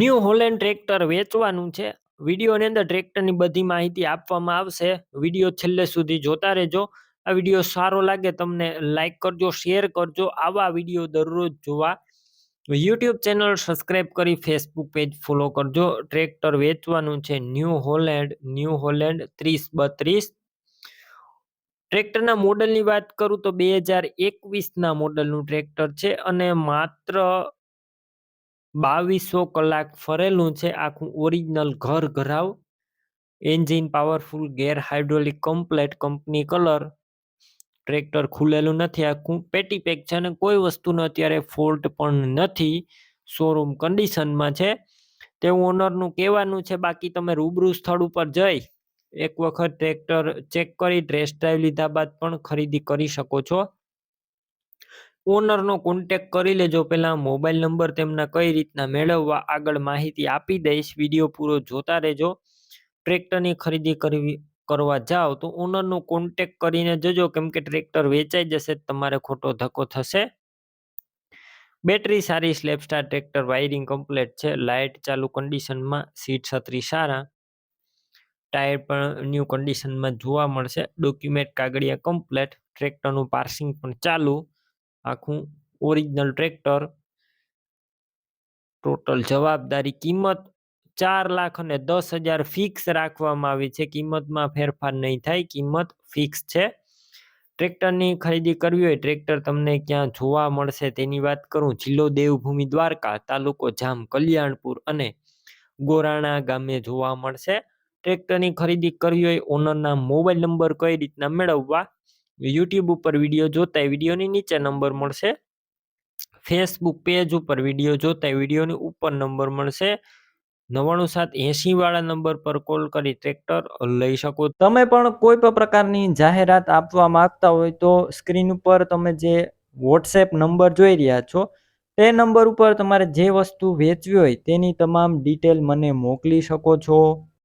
New Holland tractor વેચવાનું છે. વિડીયોની અંદર ટ્રેક્ટરની બધી માહિતી આપવામાં આવશે. વીડિયો છેલ્લે સુધી જોતા રહેજો. આ વીડિયો સારો લાગે તમને લાઈક કરજો, શેર કરજો. આવા વીડિયો દરરોજ જોવા. યુટ્યુબ ચેનલ સબસ્ક્રાઈબ કરી ફેસબુક પેજ ફોલો કરજો. ટ્રેક્ટર વેચવાનું છે ન્યૂ હોલેન્ડ ન્યૂ હોલેન્ડ ત્રીસ બત્રીસ. ટ્રેક્ટરના મોડલની વાત કરું તો બે હજાર એકવીસના મોડલનું ટ્રેક્ટર છે અને માત્ર બાવીસો કલાક ફરેલું છે આખું ઓરિજિનલ ઘર ઘરાવ. Engine powerful, gear hydraulic, complete company colour. Tractor ખુલેલું નથી આખું. પેટી પેક છે અને કોઈ વસ્તુનો અત્યારે ફોલ્ટ પણ નથી. શોરૂમ કન્ડિશનમાં છે. તેવું ઓનરનું કહેવાનું છે, બાકી તમે રૂબરૂ સ્થળ ઉપર જઈ એક વખત ટ્રેક્ટર ચેક કરી, ડ્રેસ ડ્રાઈવ લીધા બાદ પણ ખરીદી કરી શકો છો. ઓનરનો કોન્ટેક કરી લેજો. પહેલાં મોબાઈલ નંબર તેમના કઈ રીતના મેળવવા આગળ માહિતી આપી દઈશ. વીડિયો પૂરો જોતા રહેજો. ટ્રેક્ટરની ખરીદી કરવી, કરવા જાઓ તો ઓનરનો કોન્ટેક કરીને જજો. કેમ કે ટ્રેક્ટર વેચાઈ જશે, તમારે ખોટો ધક્કો થશે. બેટરી સારી સ્લેપસ્ટાર ટ્રેક્ટર વાયરિંગ કમ્પ્લેટ છે. લાઇટ ચાલુ કન્ડિશનમાં સીટ છત્રી સારા. ટાયર પણ ન્યૂ કન્ડિશનમાં જોવા મળશે. ડોક્યુમેન્ટ કાગળિયા કમ્પ્લેટ ટ્રેક્ટરનું પાર્સિંગ પણ ચાલુ. આખું ઓરિજિનલ ટ્રેક્ટર ટોટલ જવાબદારી કિંમત ચાર લાખ અને દસ હજાર ફિક્સ રાખવામાં આવી છે. કિંમતમાં ફેરફાર નહીં થાય, કિંમત ફિક્સ છે. ટ્રેક્ટરની ખરીદી કરવી હોય, ટ્રેક્ટર તમને ક્યાં જોવા મળશે તેની વાત કરું. જિલ્લો દેવભૂમિ દ્વારકા, તાલુકો જામ કલ્યાણપુર અને ગોરાણા ગામે જોવા મળશે. ટ્રેક્ટરની ખરીદી કરવી હોય ઓનરના મોબાઈલ નંબર કઈ રીતના મેળવવા? યુટ્યુબ ઉપર વીડિયો જોતા વિડીયોની નીચે નંબર મળશે. ફેસબુક પેજ ઉપર વીડિયો જોતા વિડીયોની ઉપર નંબર મળશે. નવ્વાણું સાત એસી વાળા નંબર પર કોલ કરી ટ્રેક્ટર લઈ શકો. તમે પણ કોઈ પણ પ્રકારની જાહેરાત આપવા માંગતા હોય તો સ્ક્રીન ઉપર તમે જે વોટ્સએપ નંબર જોઈ રહ્યા છો, તે નંબર ઉપર તમારે જે વસ્તુ વેચવી હોય તેની તમામ ડિટેલ મને મોકલી શકો છો.